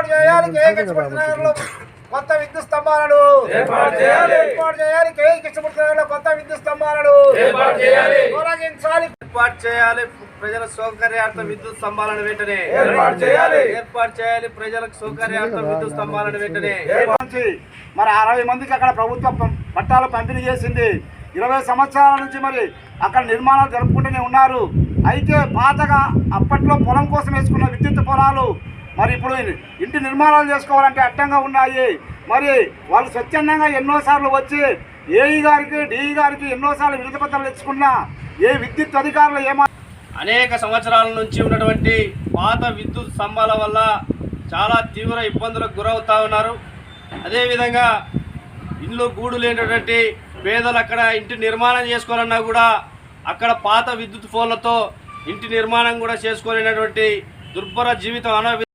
ఏర్పాటు చేయాలి. కొత్త విద్యుత్ స్తంభాలను ఏర్పాటు చేయాలి. ఏర్పాటు చేయాలి. కొత్త విద్యుత్ స్తంభాలను ఏర్పాటు చేయాలి. తొలగించాలి. ఏర్పాటు చేయాలి. ప్రజల సౌకర్యార్థం విద్యుత్ స్తంభాలను వెంటనే. ఏర్పాటు చేయాలి. ఏర్పాటు చేయాలి. ప్రజలకు సౌకర్యార్థం విద్యుత్ స్తంభాలను వెంటనే. మరి అరవై మందికి అక్కడ ప్రభుత్వం పట్టాలు పంపిణీ చేసింది. ఇరవై సంవత్సరాల నుంచి మరి అక్కడ నిర్మాణాలు జరుపుకుంటూనే ఉన్నారు. అయితే పాతగా అప్పట్లో పొలం కోసం వేసుకున్న మరి ఇప్పుడు ఇంటి నిర్మాణాలు చేసుకోవాలంటే అడ్డంగా ఉన్నాయి. మరి వాళ్ళు స్వచ్ఛందంగా ఎన్నోసార్లు వచ్చి ఏఈ గారికి డిఈ గారికి ఎన్నోసార్లు వినతి పత్రాలు తెచ్చుకున్నా ఏ విద్యుత్ అధికారులు ఏమా అనేక సంవత్సరాల నుంచి ఉన్నటువంటి పాత విద్యుత్ స్తంభాల వల్ల చాలా తీవ్ర ఇబ్బందులకు గురవుతా ఉన్నారు. అదేవిధంగా ఇల్లు గూడు లేనటువంటి పేదలు అక్కడ ఇంటి నిర్మాణం చేసుకోవాలన్నా కూడా అక్కడ పాత విద్యుత్ ఫోన్లతో ఇంటి నిర్మాణం కూడా చేసుకోలేనటువంటి దుర్భర జీవితం అనవి